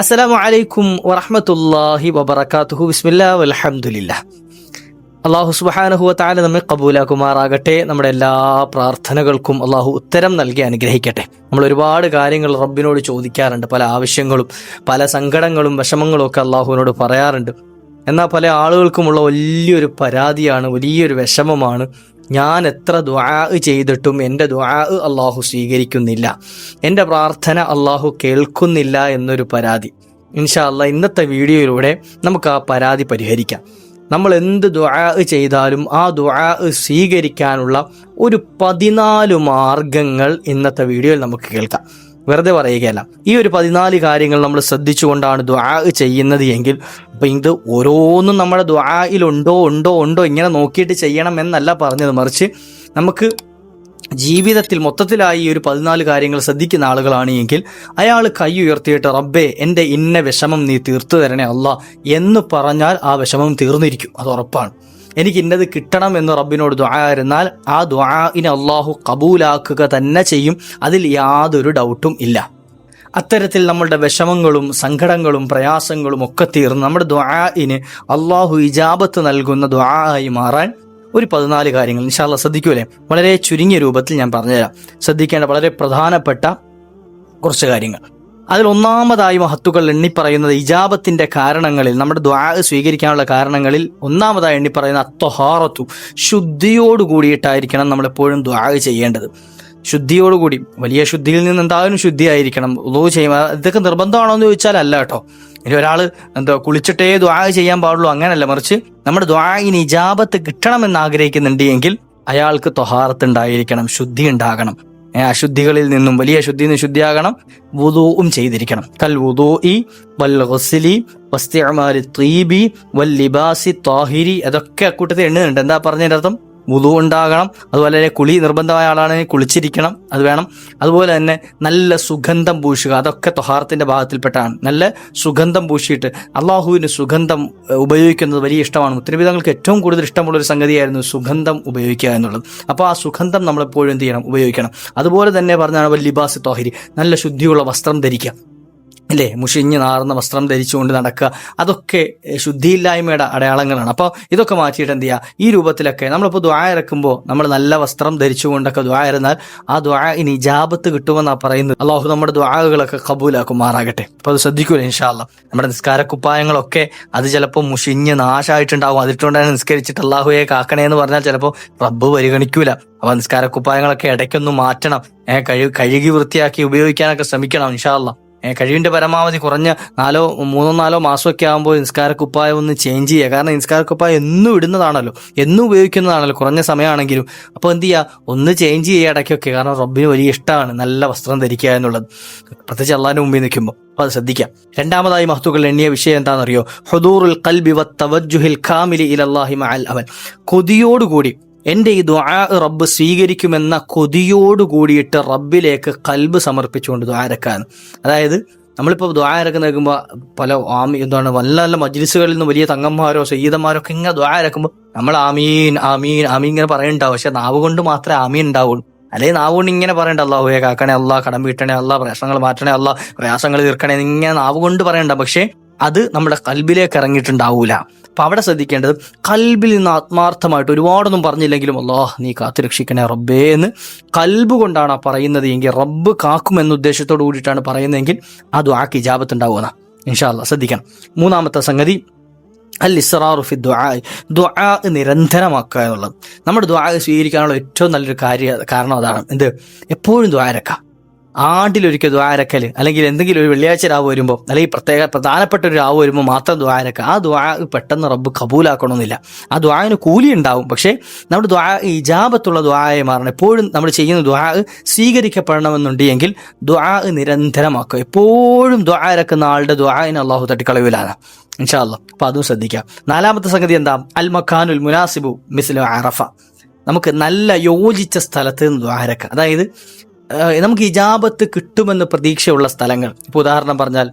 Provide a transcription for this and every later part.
അസ്സലാമു അലൈക്കും വറഹമത്തല്ലാഹി വബറകാതുഹു. ബിസ്മില്ലാ വൽഹംദുലില്ലാ അള്ളാഹു സുബ്ഹാനഹു താല നമ്മെ കബൂലാക്കുമാറാകട്ടെ നമ്മുടെ എല്ലാ പ്രാർത്ഥനകൾക്കും അള്ളാഹു ഉത്തരം നൽകി അനുഗ്രഹിക്കട്ടെ. നമ്മൾ ഒരുപാട് കാര്യങ്ങൾ റബ്ബിനോട് ചോദിക്കാറുണ്ട്. പല ആവശ്യങ്ങളും പല സങ്കടങ്ങളും വിഷമങ്ങളും ഒക്കെ അള്ളാഹുവിനോട് പറയാറുണ്ട്. എന്നാൽ പല ആളുകൾക്കുമുള്ള വലിയൊരു പരാതിയാണ് വലിയൊരു വിഷമമാണ് ഞാൻ എത്ര ദ്വാ ചെയ്തിട്ടും എന്റെ ദ്വാ അള്ളാഹു സ്വീകരിക്കുന്നില്ല. എന്റെ പ്രാർത്ഥന അള്ളാഹു കേൾക്കുന്നില്ല എന്നൊരു പരാതി. ഇൻഷാ അല്ലാ ഇന്നത്തെ വീഡിയോയിലൂടെ നമുക്ക് ആ പരാതി പരിഹരിക്കാം. നമ്മൾ എന്ത് ദ്വാ ചെയ്താലും ആ ദ്വാ സ്വീകരിക്കാനുള്ള ഒരു പതിനാല് മാർഗങ്ങൾ ഇന്നത്തെ വീഡിയോയിൽ നമുക്ക് കേൾക്കാം. വെറുതെ പറയുകയല്ല. ഈ ഒരു പതിനാല് കാര്യങ്ങൾ നമ്മൾ ശ്രദ്ധിച്ചുകൊണ്ടാണ് ദ്വാ ചെയ്യുന്നത് എങ്കിൽ അപ്പം ഇത് ഓരോന്നും നമ്മുടെ ദ്വായിലുണ്ടോ ഉണ്ടോ ഉണ്ടോ ഇങ്ങനെ നോക്കിയിട്ട് ചെയ്യണം എന്നല്ല പറഞ്ഞത്. മറിച്ച് നമുക്ക് ജീവിതത്തിൽ മൊത്തത്തിലായി ഒരു പതിനാല് കാര്യങ്ങൾ ശ്രദ്ധിക്കുന്ന ആളുകളാണ് എങ്കിൽ അയാൾ കൈ ഉയർത്തിയിട്ട് റബ്ബേ എന്റെ ഇന്ന വിഷമം നീ തീർത്തു തരണേ അല്ല എന്ന് പറഞ്ഞാൽ ആ വിഷമം തീർന്നിരിക്കും. അത് ഉറപ്പാണ്. എനിക്ക് ഇന്നത് കിട്ടണം എന്ന് റബ്ബിനോട് ദ്വായിരുന്നാൽ ആ ദ്വാഇനെ അള്ളാഹു കബൂലാക്കുക തന്നെ ചെയ്യും. അതിൽ യാതൊരു ഡൗട്ടും ഇല്ല. അത്തരത്തിൽ നമ്മളുടെ വിഷമങ്ങളും സങ്കടങ്ങളും പ്രയാസങ്ങളും ഒക്കെ തീർന്ന് നമ്മുടെ ദ്വാഇന് അള്ളാഹു ഇജാബത്ത് നൽകുന്ന ദ്വായി മാറാൻ ഒരു പതിനാല് കാര്യങ്ങൾ. ഇൻഷാല്ല ശ്രദ്ധിക്കൂലേ? വളരെ ചുരുങ്ങിയ രൂപത്തിൽ ഞാൻ പറഞ്ഞുതരാം. ശ്രദ്ധിക്കേണ്ട വളരെ പ്രധാനപ്പെട്ട കുറച്ച് കാര്യങ്ങൾ. അതിൽ ഒന്നാമതായി മഹത്തുക്കൾ എണ്ണിപ്പറയുന്നത് ഇജാബത്തിന്റെ കാരണങ്ങളിൽ നമ്മുടെ ദ്വാ സ്വീകരിക്കാനുള്ള കാരണങ്ങളിൽ ഒന്നാമതായി എണ്ണിപ്പറയുന്ന അത്തഹാറത്തു ശുദ്ധിയോട് കൂടിയിട്ടായിരിക്കണം നമ്മൾ എപ്പോഴും ദ്വാ ചെയ്യേണ്ടത്. ശുദ്ധിയോടുകൂടി വലിയ ശുദ്ധിയിൽ നിന്ന് എന്തായാലും ശുദ്ധിയായിരിക്കണം. ഉളൂ ചെയ്യുമ്പോൾ ഇതൊക്കെ നിർബന്ധമാണോ എന്ന് ചോദിച്ചാൽ അല്ല കേട്ടോ. ഇനി ഒരാൾ എന്താ കുളിച്ചിട്ടേ ദ്വാ ചെയ്യാൻ പാടുള്ളൂ അങ്ങനല്ല. മറിച്ച് നമ്മുടെ ദ്വായിന് ഇജാബത്ത് കിട്ടണമെന്ന് ആഗ്രഹിക്കുന്നുണ്ട് എങ്കിൽ അയാൾക്ക് തൊഹാറത്ത് ഉണ്ടായിരിക്കണം ശുദ്ധി ഉണ്ടാകണം. അശുദ്ധികളിൽ നിന്നും വലിയ ശുദ്ധി നിന്ന് ശുദ്ധിയാകണം. വുദൂവും ചെയ്തിരിക്കണം. കൽ വുദൂ ഇ വൽ ഗുസ്ലി വസ്തിഅമാരി ത്വീബി വൽ ലിബാസി താഹിരി അതൊക്കെ അക്കൂട്ടത്തിൽ എണ്ണുന്നുണ്ട്. എന്താ പറഞ്ഞതിന്റെ അർത്ഥം? വുദു ഉണ്ടാകണം. അതുപോലെ തന്നെ കുളി നിർബന്ധമായ ആളാണെങ്കിൽ കുളിച്ചിരിക്കണം. അത് വേണം. അതുപോലെ തന്നെ നല്ല സുഗന്ധം പൂശുക. അതൊക്കെ തൊഹാറത്തിന്റെ ഭാഗത്തിൽപ്പെട്ടാണ്. നല്ല സുഗന്ധം പൂശിയിട്ട് അള്ളാഹുവിന് സുഗന്ധം ഉപയോഗിക്കുന്നത് വലിയ ഇഷ്ടമാണ്. മുത്തരബിതങ്ങൾക്ക് ഏറ്റവും കൂടുതൽ ഇഷ്ടമുള്ള ഒരു സംഗതിയായിരുന്നു സുഗന്ധം ഉപയോഗിക്കുക എന്നുള്ളത്. അപ്പോൾ ആ സുഗന്ധം നമ്മളെപ്പോഴും എന്ത് ചെയ്യണം? ഉപയോഗിക്കണം. അതുപോലെ തന്നെ പറഞ്ഞാണ് ലിബാസ് തോഹിരി. നല്ല ശുദ്ധിയുള്ള വസ്ത്രം ധരിക്കുക. അല്ലേ മുഷിഞ്ഞ് നാറുന്ന വസ്ത്രം ധരിച്ചുകൊണ്ട് നടക്കുക. അതൊക്കെ ശുദ്ധിയില്ലായ്മയുടെ അടയാളങ്ങളാണ്. അപ്പോൾ ഇതൊക്കെ മാറ്റിയിട്ട് എന്ത് ചെയ്യുക ഈ രൂപത്തിലൊക്കെ നമ്മളിപ്പോൾ ദ്വാ ഇറക്കുമ്പോൾ നമ്മൾ നല്ല വസ്ത്രം ധരിച്ചുകൊണ്ടൊക്കെ ദ്വാ ഇരുന്നാൽ ആ ദ്വാ ഇനി ജാപത്ത് കിട്ടുമെന്നാണ് പറയുന്നത്. അള്ളാഹു നമ്മുടെ ദ്വാകളൊക്കെ കബൂലാക്കുമാറാകട്ടെ അപ്പോൾ അത് ശ്രദ്ധിക്കൂല ഇൻഷാല്ല നമ്മുടെ നിസ്കാര കുപ്പായങ്ങളൊക്കെ അത് ചിലപ്പോൾ മുഷിഞ്ഞ് നാശമായിട്ടുണ്ടാവും അതിട്ടുകൊണ്ടാണ് നിസ്കരിച്ചിട്ട് അള്ളാഹുയെ കാക്കണേ എന്ന് പറഞ്ഞാൽ ചിലപ്പോൾ റബ്ബ് പരിഗണിക്കൂല. അപ്പോൾ അപ്പൊ നിസ്കാരക്കുപ്പായങ്ങളൊക്കെ ഇടയ്ക്കൊന്ന് മാറ്റണം. ഏഹ് കഴു കഴുകി വൃത്തിയാക്കി ഉപയോഗിക്കാനൊക്കെ ശ്രമിക്കണം ഇൻഷാല്ല ഏഹ് കഴിവിന്റെ പരമാവധി കുറഞ്ഞ നാലോ മൂന്നോ നാലോ മാസമൊക്കെ ആകുമ്പോൾ നിസ്കാരക്കുപ്പായം ഒന്ന് ചേഞ്ച് ചെയ്യുക. കാരണം നിസ്കാരക്കുപ്പായം എന്നും ഇടുന്നതാണല്ലോ. എന്നും ഉപയോഗിക്കുന്നതാണല്ലോ. കുറഞ്ഞ സമയമാണെങ്കിലും. അപ്പോൾ എന്ത് ചെയ്യുക? ഒന്ന് ചേഞ്ച് ചെയ്യുക ഇടയ്ക്കൊക്കെ കാരണം റബ്ബിന് വലിയ ഇഷ്ടമാണ് നല്ല വസ്ത്രം ധരിക്കുക എന്നുള്ളത്. പ്രത്യേകിച്ച് അള്ളാന്റെ മുമ്പിൽ നിൽക്കുമ്പോൾ. അപ്പോൾ അത് ശ്രദ്ധിക്കാം രണ്ടാമതായി മഹത്തുക്കൾ എണ്ണിയ വിഷയം എന്താണെന്നറിയോ? ഹുദൂറുൽ ഖൽബി വത്തവജ്ജുഹിൽ കാമിലി ഇലല്ലാഹി മഅൽ അവൻ കൊതിയോടുകൂടി എന്റെ ഈ ദ്വാ റബ്ബ് സ്വീകരിക്കുമെന്ന കൊതിയോട് കൂടിയിട്ട് റബ്ബിലേക്ക് കൽബ് സമർപ്പിച്ചുകൊണ്ട് ദ്വാരക്കാൻ അതായത് നമ്മളിപ്പോൾ ദ്വാരക്ക് നിൽക്കുമ്പോൾ പല ആമി എന്താണ് നല്ല നല്ല മജ്ലിസുകളിൽ നിന്ന് വലിയ തങ്ങന്മാരോ സയ്യിദന്മാരോ ഒക്കെ ഇങ്ങനെ ദ്വാരക്കുമ്പോൾ നമ്മൾ ആമീൻ ആമീൻ ആമീൻ ഇങ്ങനെ പറയുന്നുണ്ടാവും പക്ഷെ നാവ് കൊണ്ട് മാത്രമേ ആമീൻ ഉണ്ടാവുള്ളൂ. അല്ലെങ്കിൽ നാവ് കൊണ്ട് ഇങ്ങനെ പറയണ്ട അള്ളാഹുയെ കാക്കണേ അല്ല കടം വീട്ടണേ അല്ല പ്രശ്നങ്ങൾ മാറ്റണേ അല്ല പ്രയാസങ്ങൾ തീർക്കണേ ഇങ്ങനെ നാവ് കൊണ്ട് പറയണ്ട. പക്ഷേ അത് നമ്മുടെ കൽബിലേക്ക് ഇറങ്ങിയിട്ടുണ്ടാവൂല. അപ്പൊ അവിടെ ശ്രദ്ധിക്കേണ്ടത് കൽബിൽ നിന്ന് ആത്മാർത്ഥമായിട്ട് ഒരുപാടൊന്നും പറഞ്ഞില്ലെങ്കിലും അല്ലോ നീ കാത്തുരക്ഷിക്കണേ റബ്ബേ എന്ന് കൽബ് കൊണ്ടാണ് ആ പറയുന്നത് എങ്കിൽ റബ്ബ് കാക്കും എന്ന ഉദ്ദേശത്തോട് കൂടിയിട്ടാണ് പറയുന്നതെങ്കിൽ അത് ആ കിജാബത്ത് ഉണ്ടാവുന്ന ഇൻഷാല്ല ശ്രദ്ധിക്കണം. മൂന്നാമത്തെ സംഗതി അൽ ഇസ്റാറു ഫി ദ്വാ ദ്വാ നിരന്തരമാക്കുക എന്നുള്ളത്. നമ്മുടെ ദ്വാ സ്വീകരിക്കാനുള്ള ഏറ്റവും നല്ലൊരു കാര്യ കാരണം അതാണ്. എന്ത്? എപ്പോഴും ദ്വാരക്കാം ആണ്ടിലൊരിക്കൽ ദ്വാരക്കൽ അല്ലെങ്കിൽ എന്തെങ്കിലും ഒരു വെള്ളിയാഴ്ച രാവ് വരുമ്പോൾ അല്ലെങ്കിൽ പ്രത്യേക പ്രധാനപ്പെട്ട ഒരു രാവ് വരുമ്പോൾ മാത്രം ദ്വാരക്ക. ആ ദ്വാ പെട്ടെന്ന് റബ്ബ് കബൂലാക്കണമെന്നില്ല. ആ ദ്വാന് കൂലി ഉണ്ടാവും. പക്ഷേ നമ്മുടെ ദ്വാ ഇജാബത്തുള്ള ദ്വായെ മാറണം. എപ്പോഴും നമ്മൾ ചെയ്യുന്ന ദ്വാ സ്വീകരിക്കപ്പെടണമെന്നുണ്ട് എങ്കിൽ ദ്വാ നിരന്തരമാക്കുക. എപ്പോഴും ദ്വാരക്കുന്ന ആളുടെ ദ്വായന് അള്ളാഹു തട്ടിക്കളവിലാണ് ഇൻഷാല്ല അപ്പൊ അതും ശ്രദ്ധിക്കാം. നാലാമത്തെ സംഗതി എന്താ? അൽ മഖാനുൽ മുനാസിബു മിസ്ലു അറഫ. നമുക്ക് നല്ല യോജിച്ച സ്ഥലത്ത് നിന്ന് ദ്വാരക്ക അതായത് നമുക്ക് ഇജാബത്ത് കിട്ടുമെന്ന് പ്രതീക്ഷയുള്ള സ്ഥലങ്ങൾ. ഇപ്പോൾ ഉദാഹരണം പറഞ്ഞാൽ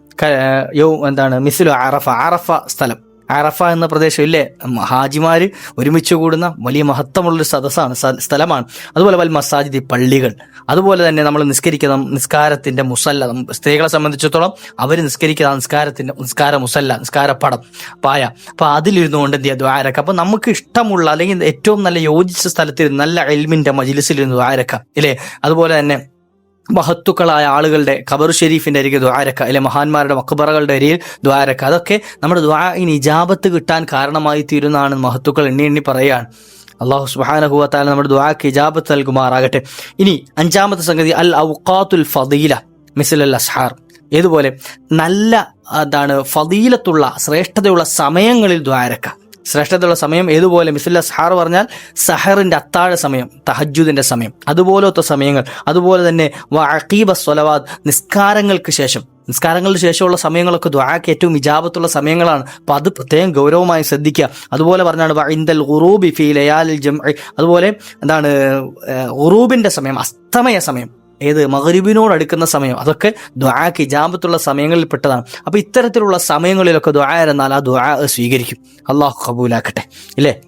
എന്താണ് മിസിലു അറഫ. അറഫ സ്ഥലം. അറഫ എന്ന പ്രദേശം ഇല്ലേ ഹാജിമാര് ഒരുമിച്ച് കൂടുന്ന വലിയ മഹത്വമുള്ളൊരു സദസ്സാണ് സ്ഥലമാണ്. അതുപോലെ വൽ മസാജിദ് പള്ളികൾ. അതുപോലെ തന്നെ നമ്മൾ നിസ്കരിക്കുന്ന നിസ്കാരത്തിന്റെ മുസല്ല. സ്ത്രീകളെ സംബന്ധിച്ചിടത്തോളം അവർ നിസ്കരിക്കുന്ന നിസ്കാരത്തിന്റെ നിസ്കാര മുസല്ല നിസ്കാരപ്പടം പായ. അപ്പൊ അതിലിരുന്നു കൊണ്ട് എന്ത് ചെയ്യുക ദ്വാരക്ക അപ്പൊ നമുക്ക് ഇഷ്ടമുള്ള അല്ലെങ്കിൽ ഏറ്റവും നല്ല യോജിച്ച സ്ഥലത്തിൽ നല്ല എൽമിന്റെ മജിലിസിലിരുന്ന് ദ്വാരക്ക ഇല്ലേ? അതുപോലെ തന്നെ മഹത്തുക്കളായ ആളുകളുടെ ഖബർ ഷെരീഫിന്റെ അരികെ ദ്വാരക്ക അല്ലെ മഹാന്മാരുടെ മക്ബറകളുടെ അരിയിൽ ദ്വാരക്ക അതൊക്കെ നമ്മുടെ ദ്വാഇന് ഇജാബത്ത് കിട്ടാൻ കാരണമായി തീരുന്നതാണ് മഹത്തുക്കൾ എണ്ണി എണ്ണി പറയുകയാണ്. അള്ളാഹു സുബാനഹുവത്താല നമ്മുടെ ദ്വാക്ക് ഇജാബത്ത് നൽകുമാറാകട്ടെ. ഇനി അഞ്ചാമത്തെ സംഗതി അൽ ഔഖാത്തുൽ ഫദീല മിസൽ അൽ അസ്ഹാർ. ഏതുപോലെ നല്ല അതാണ് ഫദീലത്തുള്ള ശ്രേഷ്ഠതയുള്ള സമയങ്ങളിൽ ദ്വാരക്ക ശ്രേഷ്ഠതയുള്ള സമയം ഏതുപോലെ? മിസ്ല സഹാർ പറഞ്ഞാൽ സഹറിന്റെ അത്താഴ സമയം തഹജുദിന്റെ സമയം അതുപോലത്തെ സമയങ്ങൾ അതുപോലെ തന്നെ വഅഖീബ സ്വലവാദ് നിസ്കാരങ്ങൾക്ക് ശേഷം. നിസ്കാരങ്ങൾക്ക് ശേഷമുള്ള സമയങ്ങളൊക്കെ ദ്വാക്ക് ഏറ്റവും വിജാപത്തുള്ള സമയങ്ങളാണ്. അപ്പൊ അത് പ്രത്യേകം ഗൗരവമായി ശ്രദ്ധിക്കുക. അതുപോലെ പറഞ്ഞാണ് വഇൻദൽ ഉറൂബി ഫി ലയാലിൽ ജംഇ. അതുപോലെ എന്താണ് ഉറൂബിന്റെ സമയം അസ്തമയ സമയം. ഏത് മകരിബിനോട് അടുക്കുന്ന സമയം. അതൊക്കെ ദ്വാക്ക് ജാമ്പത്തുള്ള സമയങ്ങളിൽ പെട്ടതാണ്. അപ്പൊ ഇത്തരത്തിലുള്ള സമയങ്ങളിലൊക്കെ ദ്വാ എന്നാൽ ആ ദ്വാ സ്വീകരിക്കും. അള്ളാഹു കബൂലാക്കട്ടെ ഇല്ലേ?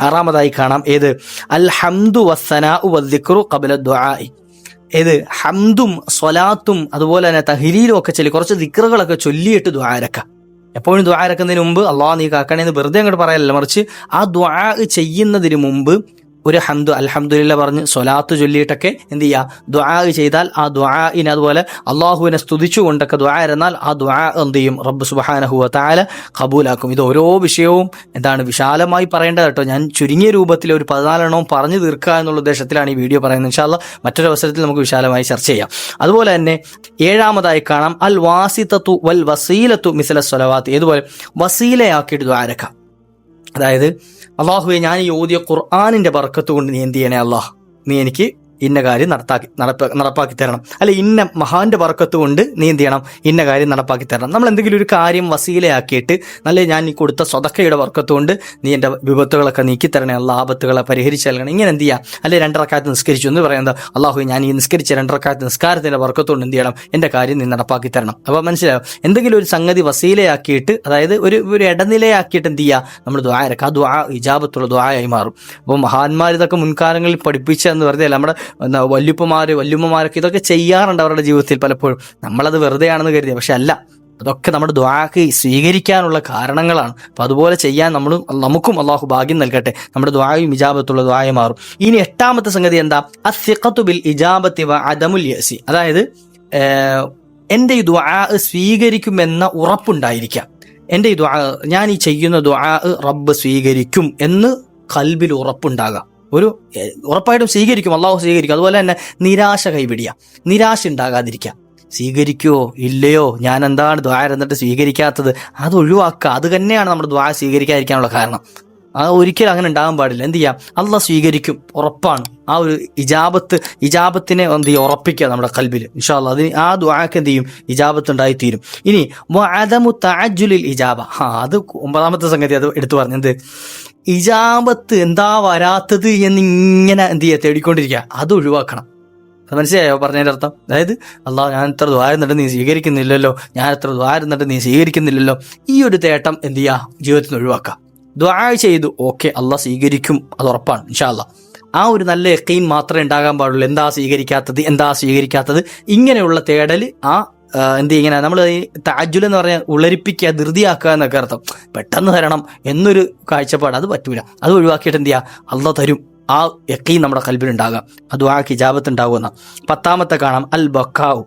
ആറാമതായി കാണാം. ഏത്? അൽ ഹംദു വസ്സനാ വദ്ദിക്റു ഖബല ദ്വാഇ ഏത്? ഹംദും സ്വലാത്തും അതുപോലെ തന്നെ തഹ്ലീലും ഒക്കെ ചൊല്ലി കുറച്ച് ദിക്റുകളൊക്കെ ചൊല്ലിയിട്ട് ദ്വാരക്ക എപ്പോഴും ദ്വാരക്കുന്നതിന് മുമ്പ് അള്ളാഹ് നീ കാക്കണേന്ന് വെറുതെ അങ്ങോട്ട് പറയല്ല മറിച്ച് ആ ദ്വാ ചെയ്യുന്നതിന് മുമ്പ് ഒരു ഹംദു അലഹമുല്ല പറഞ്ഞ് സ്വലാത്ത് ചൊല്ലിയിട്ടൊക്കെ എന്ത് ചെയ്യുക ദ്വാ ചെയ്താൽ ആ ദ്വാഇന് അതുപോലെ അള്ളാഹുവിനെ സ്തുതിച്ചുകൊണ്ടൊക്കെ ദ്വാ ഇരുന്നാൽ ആ ദ്വാ എന്ത് ചെയ്യും? റബ്ബ് സുബാനഹുവ താല കബൂലാക്കും. ഇത് ഓരോ വിഷയവും എന്താണ് വിശാലമായി പറയേണ്ടത് കേട്ടോ. ഞാൻ ചുരുങ്ങിയ രൂപത്തിൽ ഒരു പതിനാലെണ്ണവും പറഞ്ഞു തീർക്കുക എന്നുള്ള ഉദ്ദേശത്തിലാണ് ഈ വീഡിയോ പറയുന്നത്. ഇൻഷാല്ല മറ്റൊരു അവസരത്തിൽ നമുക്ക് വിശാലമായി ചർച്ച ചെയ്യാം. അതുപോലെ തന്നെ ഏഴാമതായി കാണാം. അൽ വാസിത്തത്തു വൽ വസീലത്തു മിസല സ്വലവാത്ത്. ഇതുപോലെ വസീലയാക്കിയിട്ട് ദ്വാരക്കാം അതായത് അള്ളാഹുവെ ഞാൻ ഈ ഓതിയ ഖുർആാനിന്റെ ബർക്കത്ത് കൊണ്ട് നീ എന്ത് ചെയ്യണേ അള്ളാഹ്? നീ എനിക്ക് ഇന്ന കാര്യം നടത്താക്കി നടപ്പ നടപ്പാക്കി തരണം. അല്ലെ ഇന്ന മഹാന്റെ വർക്കത്ത് കൊണ്ട് നീ എന്ത് ചെയ്യണം? ഇന്ന കാര്യം നടപ്പാക്കി തരണം. നമ്മൾ എന്തെങ്കിലും ഒരു കാര്യം വസീലയാക്കിയിട്ട് നല്ല ഞാൻ ഈ കൊടുത്ത സ്വതക്കയുടെ വർക്കത്ത് കൊണ്ട് നീ എന്റെ വിപത്തുകളൊക്കെ നീക്കി തരണേ അല്ല ആപത്തുകളെ പരിഹരിച്ച് നൽകണം. ഇങ്ങനെ എന്ത് ചെയ്യാം? അല്ലെ രണ്ടറക്കാലത്ത് നിസ്കരിച്ചു എന്ന് പറയുന്നത് അള്ളാഹു ഞാൻ ഈ നിസ്കരിച്ച രണ്ടറക്കാലത്ത് നിസ്കാരത്തിന്റെ വർക്കത്ത് കൊണ്ട് എന്ത് ചെയ്യണം? എന്റെ കാര്യം നീ നടപ്പാക്കി തരണം. അപ്പോൾ മനസ്സിലാവും എന്തെങ്കിലും ഒരു സംഗതി വസീലയാക്കിയിട്ട് അതായത് ഒരു ഒരു ഇടനിലയാക്കിയിട്ട് എന്ത് ചെയ്യുക നമ്മൾ ദ്വാരക്ക ആ ദ്വാ ഇജാബത്തുള്ള ദ്വായായി മാറും. അപ്പോൾ മഹാന്മാർ ഇതൊക്കെ മുൻകാലങ്ങളിൽ പഠിപ്പിച്ച എന്ന് പറഞ്ഞാൽ നമ്മുടെ എന്താ വല്യുപ്പമാര് വല്യുമ്മമാരൊക്കെ ഇതൊക്കെ ചെയ്യാറുണ്ട് അവരുടെ ജീവിതത്തിൽ പലപ്പോഴും. നമ്മളത് വെറുതെയാണെന്ന് കരുതി പക്ഷെ അല്ല അതൊക്കെ നമ്മുടെ ദ്വാക്ക് സ്വീകരിക്കാനുള്ള കാരണങ്ങളാണ്. അപ്പൊ അതുപോലെ ചെയ്യാൻ നമ്മൾ നമുക്കും അള്ളാഹു ഭാഗ്യം നൽകട്ടെ. നമ്മുടെ ദ്വായും ഇജാബത്തുള്ള ദ്വായ മാറും. ഇനി എട്ടാമത്തെ സംഗതി എന്താ? അസിഖത്തു ബിൽ ഇജാബത്തി വ അദമുൽ യസി അതായത് എന്റെ ഈ ദ്വാ സ്വീകരിക്കുമെന്ന ഉറപ്പുണ്ടായിരിക്കാം. എന്റെ ഈ ദ്വാ ഞാൻ ഈ ചെയ്യുന്ന ദ്വാ റബ്ബ് സ്വീകരിക്കും എന്ന് കൽബിൽ ഉറപ്പുണ്ടാകാം. ഒരു ഉറപ്പായിട്ടും സ്വീകരിക്കും. അള്ളാഹു സ്വീകരിക്കും. അതുപോലെ തന്നെ നിരാശ കൈപിടിയ. നിരാശ ഉണ്ടാകാതിരിക്കുക സ്വീകരിക്കുവോ ഇല്ലയോ? ഞാൻ എന്താണ് ദ്വാര എന്നിട്ട് സ്വീകരിക്കാത്തത്? അത് ഒഴിവാക്കുക. അത് തന്നെയാണ് നമ്മുടെ ദ്വാര സ്വീകരിക്കാതിരിക്കാനുള്ള കാരണം. ആ ഒരിക്കലും അങ്ങനെ ഉണ്ടാകാൻ പാടില്ല. എന്ത് ചെയ്യാം? അള്ള സ്വീകരിക്കും. ഉറപ്പാണ്. ആ ഒരു ഇജാബത്ത് ഇജാബത്തിനെ എന്ത് ചെയ്യുക ഉറപ്പിക്കുക നമ്മുടെ കൽബിൽ ഇൻഷാല്ല അതിന് ആ ദ്വാക്ക് എന്ത് ചെയ്യും? ഇജാബത്ത് ഉണ്ടായിത്തീരും ഇനി അതമു താജുലിൽ ഇജാബ. ആ അത് ഒമ്പതാമത്തെ സംഗതി അത് എടുത്തു പറഞ്ഞു. എന്ത്? ഇജാബത്ത് എന്താ വരാത്തത് എന്നിങ്ങനെ എന്ത് ചെയ്യുക തേടിക്കൊണ്ടിരിക്കുക അത് ഒഴിവാക്കണം. മനസ്സിലായോ? പറഞ്ഞതിന്റെ അർത്ഥം. അതായത് അള്ളാഹ് ഞാൻ ഇത്ര ദ്വാരുന്നിട്ട് നീ സ്വീകരിക്കുന്നില്ലല്ലോ. ഞാൻ ഇത്ര ദ്വാരുന്നിട്ട് നീ സ്വീകരിക്കുന്നില്ലല്ലോ. ഈ ഒരു തേട്ടം എന്ത് ചെയ്യുക ജീവിതത്തിൽ നിന്ന് ഒഴിവാക്കാം. ദ്വാ ചെയ്തു ഓക്കെ അള്ളാഹ് സ്വീകരിക്കും. അത് ഉറപ്പാണ് ഇൻഷാല്ല ആ ഒരു നല്ല യക്കീൻ മാത്രമേ ഉണ്ടാകാൻ പാടുള്ളൂ. എന്താ സ്വീകരിക്കാത്തത്? എന്താ സ്വീകരിക്കാത്തത്? ഇങ്ങനെയുള്ള തേടൽ ആ, എന്ത് ഇങ്ങനെ നമ്മൾ ഈ താജുൽ എന്ന് പറഞ്ഞാൽ ഉളരിപ്പിക്കുക ധൃതിയാക്കുക എന്നൊക്കെ അർത്ഥം. പെട്ടെന്ന് തരണം എന്നൊരു കാഴ്ചപ്പാട് അത് പറ്റൂല. അത് ഒഴിവാക്കിയിട്ട് എന്ത് ചെയ്യുക? അല്ല തരും. ആ യക്കീൻ നമ്മുടെ കൽബിലുണ്ടാകാം അത് ആ കിജാബത്ത് ഉണ്ടാകുമെന്ന പത്താമത്തെ കാണാം അൽ ബക്കാവു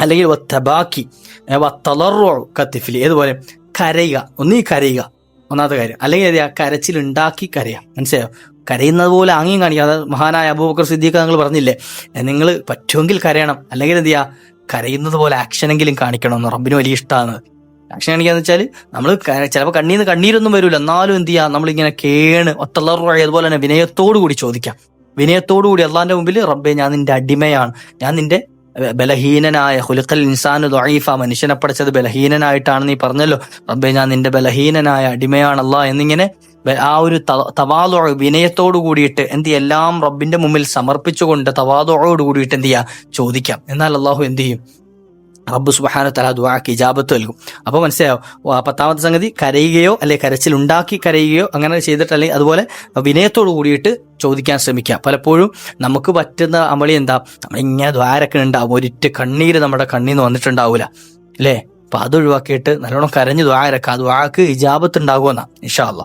അല്ലെങ്കിൽ വത്തബാക്കി വത്തളറു കത്തിഫിലി ഏതുപോലെ? കരയുക. ഒന്നീ കരയുക. ഒന്നാമത്തെ കാര്യം. അല്ലെങ്കിൽ ആ കരച്ചിൽ ഉണ്ടാക്കി കരയാം മനസ്സിലായോ? കരയുന്നത് പോലെ ആംഗ്യം കാണിക്കുക. അത് മഹാനായ അബൂബക്കർ സിദ്ദീഖ് നിങ്ങൾ പറഞ്ഞില്ലേ നിങ്ങൾ പറ്റുമെങ്കിൽ കരയണം. അല്ലെങ്കിൽ എന്ത് ചെയ്യുക? കരയുന്നത് പോലെ ആക്ഷനെങ്കിലും കാണിക്കണമെന്ന് റബ്ബിന് വലിയ ഇഷ്ടമാണ് ആക്ഷൻ കാണിക്കാന്ന് വെച്ചാൽ നമ്മൾ ചിലപ്പോൾ കണ്ണീന്ന് കണ്ണീരൊന്നും വരില്ല എന്നാലും എന്ത് ചെയ്യുക നമ്മളിങ്ങനെ കേണ് ഒത്തള്ളറായി അതുപോലെ തന്നെ വിനയത്തോടു കൂടി ചോദിക്കാം. വിനയത്തോടു കൂടി അള്ളാന്റെ മുമ്പിൽ റബ്ബെ ഞാൻ നിന്റെ അടിമയാണ്. ഞാൻ നിന്റെ ബലഹീനനായ ഹുലുക്കൽ ഇൻസാൻ ദൊഴീഫ മനുഷ്യനെ പഠിച്ചത് ബലഹീനനായിട്ടാണ് നീ പറഞ്ഞല്ലോ. റബ്ബെ ഞാൻ നിന്റെ ബലഹീനനായ അടിമയാണല്ല എന്നിങ്ങനെ ആ ഒരു തവാദോ വിനയത്തോടു കൂടിയിട്ട് എന്ത്? എല്ലാം റബ്ബിന്റെ മുമ്പിൽ സമർപ്പിച്ചുകൊണ്ട് തവാദോട് കൂടിയിട്ട് എന്ത് ചെയ്യാ? ചോദിക്കാം. എന്നാൽ അള്ളാഹു എന്ത് ചെയ്യും? റബ്ബ് സുബഹാന തല ദുവാക്ക് ഇജാബത്ത് നൽകും. അപ്പോൾ മനസ്സിലാവും പത്താമത്തെ സംഗതി കരയുകയോ അല്ലെ കരച്ചിൽ ഉണ്ടാക്കി കരയുകയോ അങ്ങനെ ചെയ്തിട്ട് അല്ലെങ്കിൽ അതുപോലെ വിനയത്തോട് കൂടിയിട്ട് ചോദിക്കാൻ ശ്രമിക്കുക പലപ്പോഴും നമുക്ക് പറ്റുന്ന അമളി എന്താ? നമ്മളിങ്ങനെ ദ്വാരൊക്കെ ഉണ്ടാവും ഒരിറ്റ് കണ്ണീര് നമ്മുടെ കണ്ണീന്ന് വന്നിട്ടുണ്ടാവൂല. അല്ലേ? അപ്പൊ അത് ഒഴിവാക്കിയിട്ട് നല്ലോണം കരഞ്ഞ് ദ്വാരക്ക. ദ്വാക്ക് ഇജാബത്ത് ഉണ്ടാകുമെന്നാ ഇൻഷാ അല്ലാ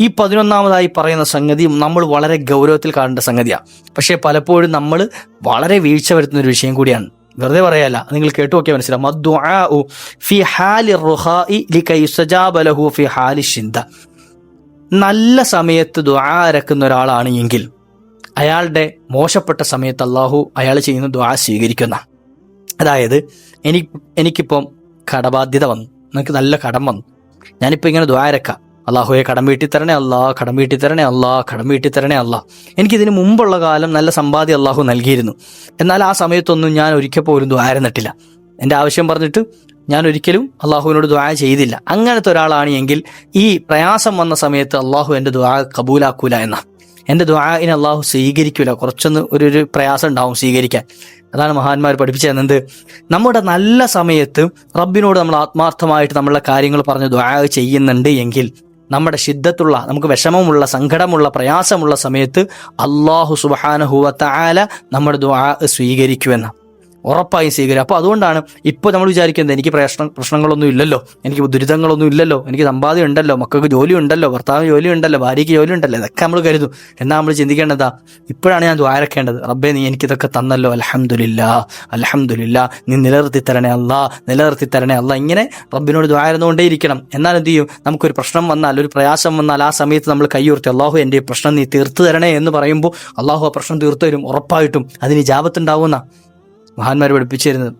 ഈ പതിനൊന്നാമതായി പറയുന്ന സംഗതി നമ്മൾ വളരെ ഗൗരവത്തിൽ കാണേണ്ട സംഗതിയാണ് പക്ഷേ പലപ്പോഴും നമ്മൾ വളരെ വീഴ്ച വരുത്തുന്ന ഒരു വിഷയം കൂടിയാണ്. വെറുതെ പറയല്ല നിങ്ങൾ കേട്ടു നോക്കിയാൽ മനസ്സിലാവും. നല്ല സമയത്ത് ദുആരക്കുന്ന ഒരാളാണ് എങ്കിൽ അയാളുടെ മോശപ്പെട്ട സമയത്ത് അള്ളാഹു അയാൾ ചെയ്യുന്ന ദ്വാ സ്വീകരിക്കുന്ന. അതായത് എനിക്ക് എനിക്കിപ്പം കടബാധ്യത വന്നു. എനിക്ക് നല്ല കടം വന്നു. ഞാനിപ്പോൾ ഇങ്ങനെ ദുആ അരക്കാം. അള്ളാഹുയെ കടം വീട്ടി തരണേ അല്ലാ കടം വീട്ടി തരണേ അല്ലാ കടം വീട്ടി തരണേ അല്ലാ. എനിക്കിതിന് മുമ്പുള്ള കാലം നല്ല സമ്പാദ്യം അള്ളാഹു നൽകിയിരുന്നു. എന്നാൽ ആ സമയത്തൊന്നും ഞാൻ ഒരിക്കൽ പോലും ദ്വാരന്നിട്ടില്ല എന്റെ ആവശ്യം പറഞ്ഞിട്ട് ഞാൻ ഒരിക്കലും അള്ളാഹുവിനോട് ദ്വാര ചെയ്തില്ല. അങ്ങനത്തെ ഒരാളാണ് എങ്കിൽ ഈ പ്രയാസം വന്ന സമയത്ത് അള്ളാഹു എന്റെ ദ്വാ കബൂലാക്കൂല എന്ന. എന്റെ ദ്വാരിനെ അള്ളാഹു സ്വീകരിക്കൂല. കുറച്ചൊന്ന് ഒരു ഒരു പ്രയാസം ഉണ്ടാവും സ്വീകരിക്കാൻ. അതാണ് മഹാന്മാർ പഠിപ്പിച്ചു തന്നത് നമ്മുടെ നല്ല സമയത്ത് റബ്ബിനോട് നമ്മൾ ആത്മാർത്ഥമായിട്ട് നമ്മളുടെ കാര്യങ്ങൾ പറഞ്ഞ് ദ്വാ ചെയ്യുന്നുണ്ട് എങ്കിൽ നമ്മുടെ ശിദ്ധത്തുള്ള നമുക്ക് വിഷമമുള്ള സങ്കടമുള്ള പ്രയാസമുള്ള സമയത്ത് അള്ളാഹു സുബാനഹുവ താല നമ്മുടെ ദ്വാ സ്വീകരിക്കുമെന്ന ഉറപ്പായും സ്വീകരിക്കും. അപ്പോൾ അതുകൊണ്ടാണ് ഇപ്പോൾ നമ്മൾ വിചാരിക്കുന്നത് എനിക്ക് പ്രശ്നം പ്രശ്നങ്ങളൊന്നും ഇല്ലല്ലോ. എനിക്ക് ദുരിതങ്ങളൊന്നും ഇല്ലല്ലോ. എനിക്ക് സമ്പാദ്യം ഉണ്ടല്ലോ. മക്കൾക്ക് ജോലി ഉണ്ടല്ലോ. ഭർത്താവിന് ജോലി ഉണ്ടല്ലോ. ഭാര്യയ്ക്ക് ജോലി ഉണ്ടല്ലോ. ഇതൊക്കെ നമ്മൾ കരുതും. എന്നാൽ നമ്മൾ ചിന്തിക്കേണ്ടതാ ഇപ്പോഴാണ് ഞാൻ ദ്വാരക്കേണ്ടത്. റബ്ബെ നീ എനിക്കിതൊക്കെ തന്നല്ലോ. അലഹമുല്ല അലഹമുല്ല നീ നിലനിർത്തി തരണേ അല്ല. നിലനിർത്തി തരണേ അല്ല. ഇങ്ങനെ റബ്ബിനോട് ദ്വാരുന്നുകൊണ്ടേയിരിക്കണം. എന്നാൽ എന്ത് ചെയ്യും? നമുക്കൊരു പ്രശ്നം വന്നാൽ ഒരു പ്രയാസം വന്നാൽ ആ സമയത്ത് നമ്മൾ കൈയുർത്തി അള്ളാഹു എന്റെ പ്രശ്നം നീ തീർത്തു തരണേ എന്ന് പറയുമ്പോൾ അള്ളാഹു ആ പ്രശ്നം തീർത്തു തരും ഉറപ്പായിട്ടും അതിന് ജാപത്തുണ്ടാവുന്ന മഹാന്മാർ പഠിപ്പിച്ചു തരുന്നത്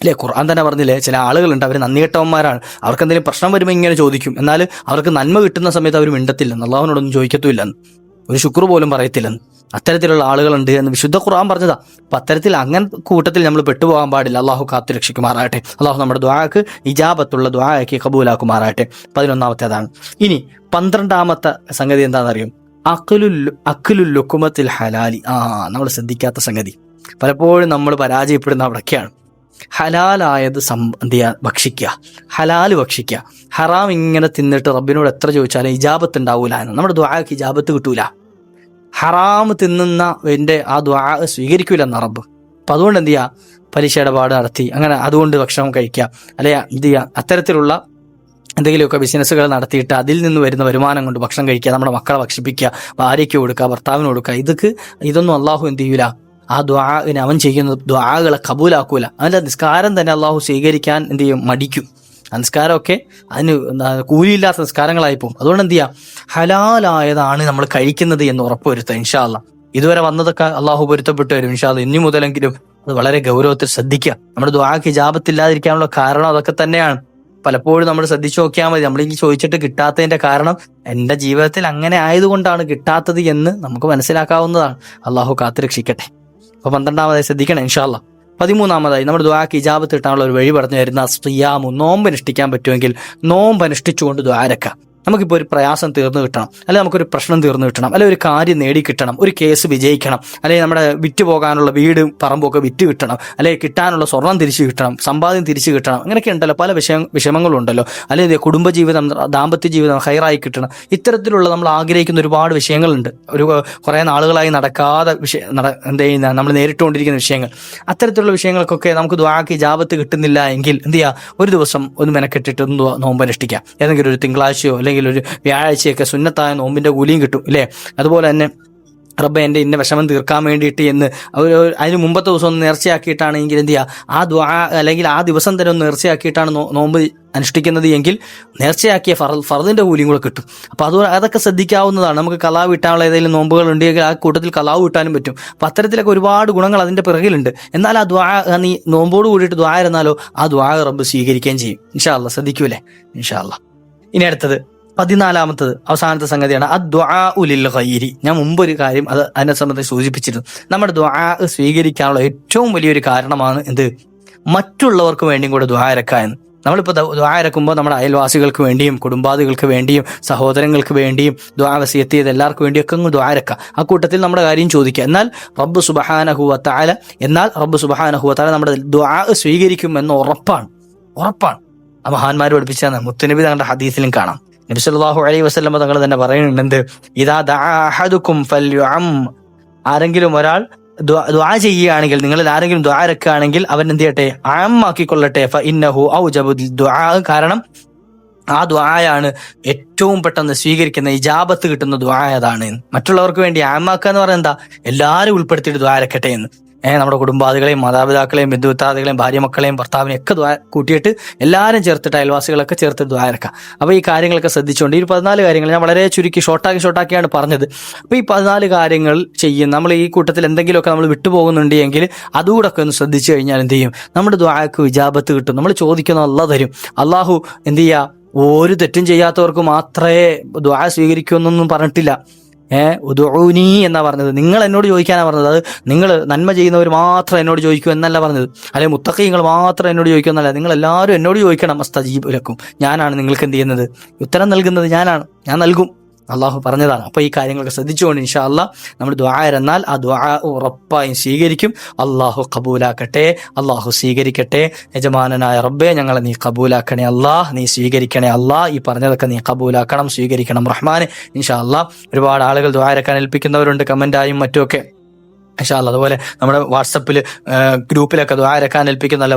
അല്ലേ? ഖുർആൻ തന്നെ പറഞ്ഞില്ലേ ചില ആളുകളുണ്ട് അവർ നന്ദികെട്ടവന്മാരാണ്. അവർക്ക് എന്തെങ്കിലും പ്രശ്നം വരുമ്പോൾ ഇങ്ങനെ ചോദിക്കും. എന്നാൽ അവർക്ക് നന്മ കിട്ടുന്ന സമയത്ത് അവർ മിണ്ടത്തില്ലെന്ന്. നല്ലവനോടൊന്നും ചോദിക്കത്തുമില്ലെന്ന് ഒരു ശുക്ർ പോലും പറയത്തില്ലെന്ന്. അത്തരത്തിലുള്ള ആളുകളുണ്ട് എന്ന് വിശുദ്ധ ഖുർആൻ പറഞ്ഞതാ. അപ്പൊ അത്തരത്തിൽ അങ്ങനെ കൂട്ടത്തിൽ നമ്മൾ പെട്ടുപോകാൻ പാടില്ല. അള്ളാഹു കാത്തു രക്ഷിക്കുമാറാട്ടെ അള്ളാഹു നമ്മുടെ ദ്വാക്ക് ഇജാബത്തുള്ള ദ്വാക്കി കബൂലാക്കുമാറാട്ടെ പതിനൊന്നാമത്തേതാണ്. ഇനി പന്ത്രണ്ടാമത്തെ സംഗതി എന്താണെന്നറിയും? അഖലുൽ അഖലുൽ ലുക്കുമത്തിൽ ഹലാലി. ആ നമ്മൾ ശ്രദ്ധിക്കാത്ത സംഗതി. പലപ്പോഴും നമ്മൾ പരാജയപ്പെടുന്ന അവിടൊക്കെയാണ്. ഹലാലായത് സം എന്ത് ചെയ്യുക ഭക്ഷിക്കുക. ഹലാൽ ഭക്ഷിക്കുക. ഹറാം ഇങ്ങനെ തിന്നിട്ട് റബ്ബിനോട് എത്ര ചോദിച്ചാലും ഇജാബത്ത് ഉണ്ടാവൂല എന്ന്. നമ്മുടെ ദ്വാക്ക് ഇജാബത്ത് കിട്ടൂല. ഹറാം തിന്നുന്ന എന്റെ ആ ദ്വാ സ്വീകരിക്കൂല എന്ന റബ്ബ്. അപ്പം അതുകൊണ്ട് എന്ത് ചെയ്യുക പലിശ ഇടപാട് നടത്തി. അങ്ങനെ അതുകൊണ്ട് ഭക്ഷണം കഴിക്കുക. അല്ലെ എന്ത് ചെയ്യുക അത്തരത്തിലുള്ള എന്തെങ്കിലുമൊക്കെ ബിസിനസ്സുകൾ നടത്തിയിട്ട് അതിൽ നിന്ന് വരുന്ന വരുമാനം കൊണ്ട് ഭക്ഷണം കഴിക്കുക. നമ്മുടെ മക്കളെ ഭക്ഷിപ്പിക്കുക. ഭാര്യയ്ക്ക് കൊടുക്കുക ഭർത്താവിന് കൊടുക്കുക. ഇതൊക്കെ ഇതൊന്നും അള്ളാഹു എന്ത് ചെയ്യൂല? ആ ദ്വാഇനെ അവൻ ചെയ്യുന്ന ദ്വാകളെ കബൂലാക്കൂല. അവന്റെ നിസ്കാരം തന്നെ അള്ളാഹു സ്വീകരിക്കാൻ എന്ത് ചെയ്യും? മടിക്കും. ആ നിസ്കാരമൊക്കെ അതിന് കൂലിയില്ലാത്ത നിസ്കാരങ്ങളായി പോകും അതുകൊണ്ട് എന്ത് ചെയ്യാം? ഹലാലായതാണ് നമ്മൾ കഴിക്കുന്നത് എന്ന് ഉറപ്പുവരുത്തുക ഇൻഷാല്ല ഇതുവരെ വന്നതൊക്കെ അള്ളാഹു പൊരുത്തപ്പെട്ടു വരും ഇൻഷാല്ല ഇനി മുതലെങ്കിലും അത് വളരെ ഗൗരവത്തിൽ ശ്രദ്ധിക്കുക. നമ്മുടെ ദ്വാക്ക് ജാപത്തില്ലാതിരിക്കാനുള്ള കാരണം അതൊക്കെ തന്നെയാണ്. പലപ്പോഴും നമ്മൾ ശ്രദ്ധിച്ചു നോക്കിയാൽ മതി. നമ്മൾ ചോദിച്ചിട്ട് കിട്ടാത്തതിന്റെ കാരണം എന്റെ ജീവിതത്തിൽ അങ്ങനെ ആയതുകൊണ്ടാണ് കിട്ടാത്തത് എന്ന് നമുക്ക് മനസ്സിലാക്കാവുന്നതാണ്. അള്ളാഹു കാത്തുരക്ഷിക്കട്ടെ. അപ്പൊ പന്ത്രണ്ടാമതായി ശ്രദ്ധിക്കണം ഇൻഷാല്ല പതിമൂന്നാമതായി നമ്മുടെ ദ്വാക്ക് ഇജാബത്ത് കിട്ടാനുള്ള ഒരു വഴി പറഞ്ഞു തരുന്ന സ്ത്രീയാമു നോമ്പ് അനുഷ്ഠിക്കാൻ പറ്റുമെങ്കിൽ നോമ്പ് അനുഷ്ഠിച്ചുകൊണ്ട് ദ്വാരക്ക നമുക്കിപ്പോൾ ഒരു പ്രയാസം തീർന്നു കിട്ടണം അല്ലെങ്കിൽ നമുക്കൊരു പ്രശ്നം തീർന്നു കിട്ടണം അല്ലെങ്കിൽ ഒരു കാര്യം നേടി കിട്ടണം ഒരു കേസ് വിജയിക്കണം അല്ലെങ്കിൽ നമ്മുടെ വിറ്റ് പോകാനുള്ള വീട് പറമ്പൊക്കെ വിറ്റ് കിട്ടണം അല്ലെങ്കിൽ കിട്ടാനുള്ള സ്വർണം തിരിച്ചു കിട്ടണം സമ്പാദ്യം തിരിച്ചു കിട്ടണം അങ്ങനെയൊക്കെ ഉണ്ടല്ലോ പല വിഷയം വിഷമങ്ങളുണ്ടല്ലോ അല്ലെങ്കിൽ കുടുംബജീവിതം ദാമ്പത്യ ജീവിതം ഹൈറായി കിട്ടണം ഇത്തരത്തിലുള്ള നമ്മൾ ആഗ്രഹിക്കുന്ന ഒരുപാട് വിഷയങ്ങളുണ്ട്. ഒരു കുറേ നാളുകളായി നടക്കാതെ വിഷയ നട എന്ത് ചെയ്യുന്ന നമ്മൾ നേരിട്ടുകൊണ്ടിരിക്കുന്ന വിഷയങ്ങൾ. അത്തരത്തിലുള്ള വിഷയങ്ങൾക്കൊക്കെ നമുക്ക് ദ്വാക്കി ജാപത്ത് കിട്ടുന്നില്ല എങ്കിൽ എന്ത് ചെയ്യുക ഒരു ദിവസം ഒന്ന് മെനക്കെട്ടിട്ട് ഒന്ന് നോമ്പ് അനുഷ്ഠിക്കാം ഏതെങ്കിലും ഒരു തിങ്കളാഴ്ചയോ അല്ലെങ്കിൽ ഒരു വ്യാഴാഴ്ചയൊക്കെ സുന്നത്തായ നോമ്പിന്റെ കൂലിയും കിട്ടും ഇല്ലേ? അതുപോലെ തന്നെ റബ്ബ എന്റെ ഇന്ന വിഷമം തീർക്കാൻ വേണ്ടിയിട്ട് എന്ന് അവർ അതിന് മുമ്പത്തെ ദിവസം ഒന്ന് നേർച്ചയാക്കിയിട്ടാണെങ്കിൽ എന്ത് ചെയ്യുക? ആ ദ്വാ അല്ലെങ്കിൽ ആ ദിവസം തന്നെ ഒന്ന് നേർച്ചയാക്കിയിട്ടാണ് നോമ്പ് അനുഷ്ഠിക്കുന്നത് എങ്കിൽ നേർച്ചയാക്കിയ ഫർ ഫറദിന്റെ കൂലിയും കൂടെ കിട്ടും. അപ്പോൾ അത് അതൊക്കെ ശ്രദ്ധിക്കാവുന്നതാണ്. നമുക്ക് കലാവ് ഇട്ടാനുള്ള ഏതെങ്കിലും നോമ്പുകൾ ഉണ്ടെങ്കിൽ ആ കൂട്ടത്തിൽ കലാവ് ഇട്ടാനും പറ്റും. അപ്പോൾ അത്തരത്തിലൊക്കെ ഒരുപാട് ഗുണങ്ങൾ അതിന്റെ പിറകിലുണ്ട്. എന്നാൽ ആ ദ്വാ നീ നോമ്പോട് കൂടിയിട്ട് ദ്വാ ഇരുന്നാലോ ആ ദ്വാ റബ്ബ് സ്വീകരിക്കുകയും ചെയ്യും. ഇൻഷാല്ല ശ്രദ്ധിക്കൂലേ? ഇൻഷാ അല്ല ഇനി അടുത്തത്. പതിനാലാമത്തത് അവസാനത്തെ സംഗതിയാണ്. ഉലിൽ ഖൈരി. ഞാൻ മുമ്പ് ഒരു കാര്യം അത് അതിനെ സംബന്ധിച്ച് സൂചിപ്പിച്ചിരുന്നു. നമ്മുടെ ദ്വാ സ്വീകരിക്കാനുള്ള ഏറ്റവും വലിയൊരു കാരണമാണ് എന്ത്? മറ്റുള്ളവർക്ക് വേണ്ടിയും കൂടെ ദ്വാരക്ക എന്ന്. നമ്മളിപ്പോൾ ദ്വാരക്കുമ്പോൾ നമ്മുടെ അയൽവാസികൾക്ക് വേണ്ടിയും കുടുംബാദികൾക്ക് വേണ്ടിയും സഹോദരങ്ങൾക്ക് വേണ്ടിയും ദ്വാവസിയത്ത് ചെയ്ത് എല്ലാവർക്കും വേണ്ടിയൊക്കെ അങ്ങ് ദ്വാരക്ക ആ കൂട്ടത്തിൽ നമ്മുടെ കാര്യം ചോദിക്കുക. എന്നാൽ റബ്ബ് സുബഹാനഹുവ താല എന്നാൽ റബ്ബ് സുബഹാനഹുവ താല നമ്മുടെ ദ്വാ സ്വീകരിക്കും എന്ന് ഉറപ്പാണ്. ഉറപ്പാണ്. ആ മഹാന്മാർ പഠിപ്പിച്ചാണ് മുത്തുനബി തങ്ങളുടെ ഹദീസിലും കാണാം. നബി സല്ലല്ലാഹു അലൈഹി വസല്ലം തങ്ങൾ തന്നെ പറയുന്നുണ്ട് ഇതാ ദാഹദുക്കും ആരെങ്കിലും ഒരാൾ ദ്വാ ചെയ്യുകയാണെങ്കിൽ നിങ്ങളിൽ ആരെങ്കിലും ദ്വാ ഇറക്കുകയാണെങ്കിൽ അവൻ എന്ത് ചെയ്യട്ടെ? ആമാക്കിക്കൊള്ളട്ടെ ഇന്നഹു ഔജബു കാരണം ആ ദ്വായാണ് ഏറ്റവും പെട്ടെന്ന് സ്വീകരിക്കുന്ന ഇജാബത്ത് കിട്ടുന്ന ദ്വായതാണ് മറ്റുള്ളവർക്ക് വേണ്ടി ആമാക്കുക എന്ന് പറയുന്നത് എന്താ? എല്ലാവരും ഉൾപ്പെടുത്തിയിട്ട് ദ്വാരക്കട്ടെ എന്ന്. നമ്മുടെ കുടുംബാദികളെയും മാതാപിതാക്കളെയും ബന്ധുത്താദികളെയും ഭാര്യ മക്കളെയും ഭർത്താവിനെയും ഒക്കെ ദ്വാ കൂട്ടിയിട്ട് എല്ലാവരും ചേർത്തിട്ട് അയൽവാസികളൊക്കെ ചേർത്ത് ദ്വാരക്കാം അപ്പോൾ ഈ കാര്യങ്ങളൊക്കെ ശ്രദ്ധിച്ചുകൊണ്ട് ഈ പതിനാല് കാര്യങ്ങൾ ഞാൻ വളരെ ചുരുക്കി ഷോർട്ടാക്കി ഷോർട്ടാക്കിയാണ് പറഞ്ഞത്. അപ്പോൾ ഈ പതിനാല് കാര്യങ്ങൾ ചെയ്യും നമ്മൾ ഈ കൂട്ടത്തിൽ എന്തെങ്കിലുമൊക്കെ നമ്മൾ വിട്ടുപോകുന്നുണ്ട് എങ്കിൽ അതുകൂടെ ഒക്കെ ഒന്ന് ശ്രദ്ധിച്ചു കഴിഞ്ഞാൽ എന്ത് ചെയ്യും? നമ്മുടെ ദ്വാരക്ക് വിജാപത്ത് കിട്ടും. നമ്മൾ ചോദിക്കുന്ന അല്ല തരും. അള്ളാഹു എന്ത് ചെയ്യുക ഒരു തെറ്റും ചെയ്യാത്തവർക്ക് മാത്രമേ ദ്വാ സ്വീകരിക്കൂ എന്നൊന്നും പറഞ്ഞിട്ടില്ല. ഏഹ് ഉദൂനി എന്നാ പറഞ്ഞത്. നിങ്ങൾ എന്നോട് ചോദിക്കാനാ പറഞ്ഞത്. അത് നിങ്ങൾ നന്മ ചെയ്യുന്നവർ മാത്രം എന്നോട് ചോദിക്കൂ എന്നല്ല പറഞ്ഞത്. അല്ലെങ്കിൽ മുത്തക്കൈങ്ങൾ മാത്രം എന്നോട് ചോദിക്കൂ എന്നല്ല. നിങ്ങൾ എല്ലാവരും എന്നോട് ചോദിക്കണം. അസ്തജീബുലക്കും ഞാനാണ് നിങ്ങൾക്ക് എന്ത് ചെയ്യുന്നത്? ഉത്തരം നൽകുന്നത് ഞാനാണ്. ഞാൻ നൽകും. അള്ളാഹു പറഞ്ഞതാണ്. അപ്പോൾ ഈ കാര്യങ്ങളൊക്കെ ശ്രദ്ധിച്ചുകൊണ്ട് ഇൻഷാ അല്ലാ നമ്മൾ ദ്വായരെന്നാൽ ആ ദ്വാ ഉറപ്പായും സ്വീകരിക്കും. അള്ളാഹു കബൂലാക്കട്ടെ. അള്ളാഹു സ്വീകരിക്കട്ടെ. യജമാനനായ റബ്ബെ ഞങ്ങളെ നീ കബൂലാക്കണേ അള്ളാഹ് നീ സ്വീകരിക്കണേ അള്ളാഹ് ഈ പറഞ്ഞതൊക്കെ നീ കബൂലാക്കണം സ്വീകരിക്കണം. റഹ്മാൻ ഇൻഷാ അല്ലാ ഒരുപാട് ആളുകൾ ദ്വാരക്കാൻ ഏൽപ്പിക്കുന്നവരുണ്ട് കമന്റായും മറ്റുമൊക്കെ. ഇൻഷാല്ല അതുപോലെ നമ്മുടെ വാട്സപ്പിൽ ഗ്രൂപ്പിലൊക്കെ ദ്വാരക്കാൻ ഏൽപ്പിക്കുന്ന അല്ല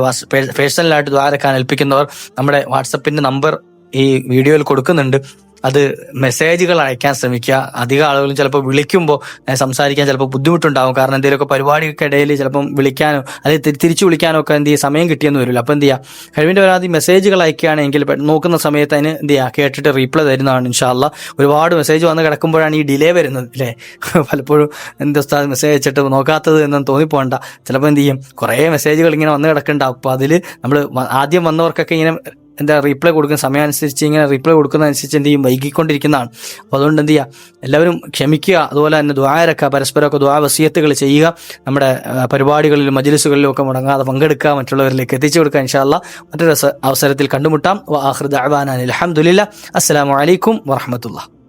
പേഴ്സണലായിട്ട് ദ്വാരക്കാൻ ഏൽപ്പിക്കുന്നവർ നമ്മുടെ വാട്സപ്പിന്റെ നമ്പർ ഈ വീഡിയോയിൽ കൊടുക്കുന്നുണ്ട്. അത് മെസ്സേജുകൾ അയക്കാൻ ശ്രമിക്കുക. അധികം ആളുകളും ചിലപ്പോൾ വിളിക്കുമ്പോൾ സംസാരിക്കാൻ ചിലപ്പോൾ ബുദ്ധിമുട്ടുണ്ടാകും കാരണം എന്തെങ്കിലുമൊക്കെ പരിപാടിയൊക്കെ ഇടയിൽ ചിലപ്പം വിളിക്കാനോ അല്ലെങ്കിൽ തിരിച്ചു വിളിക്കാനോ ഒക്കെ എന്ത് ചെയ്യുക സമയം കിട്ടിയെന്ന് വരില്ല. അപ്പോൾ എന്ത് ചെയ്യുക കഴിവിന്റെ പരാതി മെസ്സേജുകൾ അയക്കുകയാണെങ്കിൽ നോക്കുന്ന സമയത്ത് അതിന് എന്ത് ചെയ്യുക കേട്ടിട്ട് റീപ്ലൈ തരുന്നതാണ് ഇൻഷാല്ല ഒരുപാട് മെസ്സേജ് വന്ന് കിടക്കുമ്പോഴാണ് ഈ ഡിലേ വരുന്നത് അല്ലേ? പലപ്പോഴും എന്താ മെസ്സേജ് അയച്ചിട്ട് നോക്കാത്തത് എന്നും തോന്നിപ്പോണ്ട ചിലപ്പോൾ എന്ത് ചെയ്യും? കുറേ മെസ്സേജുകൾ ഇങ്ങനെ വന്ന് കിടക്കുന്നുണ്ടാവും. അപ്പോൾ അതിൽ നമ്മൾ ആദ്യം വന്നവർക്കൊക്കെ ഇങ്ങനെ എന്താ റീപ്ലൈ കൊടുക്കുന്ന സമയം അനുസരിച്ച് ഇങ്ങനെ റീപ്ലൈ കൊടുക്കുന്നതനുസരിച്ച് എന്ത് ചെയ്യും? വൈകിക്കൊണ്ടിരിക്കുന്നതാണ്. അപ്പോൾ അതുകൊണ്ട് എന്ത് ചെയ്യുക എല്ലാവരും ക്ഷമിക്കുക. അതുപോലെ തന്നെ ദ്വാരക്ക പരസ്പരമൊക്കെ ദ്വാ വസീയത്തുകൾ ചെയ്യുക. നമ്മുടെ പരിപാടികളിലും മജിലിസുകളിലും ഒക്കെ മുടങ്ങാതെ പങ്കെടുക്കുക. മറ്റുള്ളവരിലേക്ക് എത്തിച്ചു കൊടുക്കുക ഇൻഷാല്ല മറ്റൊരു അവസ- അവസരത്തിൽ കണ്ടുമുട്ടാം. ആഹൃദ് അഹ്വാനാൻ അലഹമുല്ല അസ്സാം അലൈക്കും വറഹമത്തുള്ള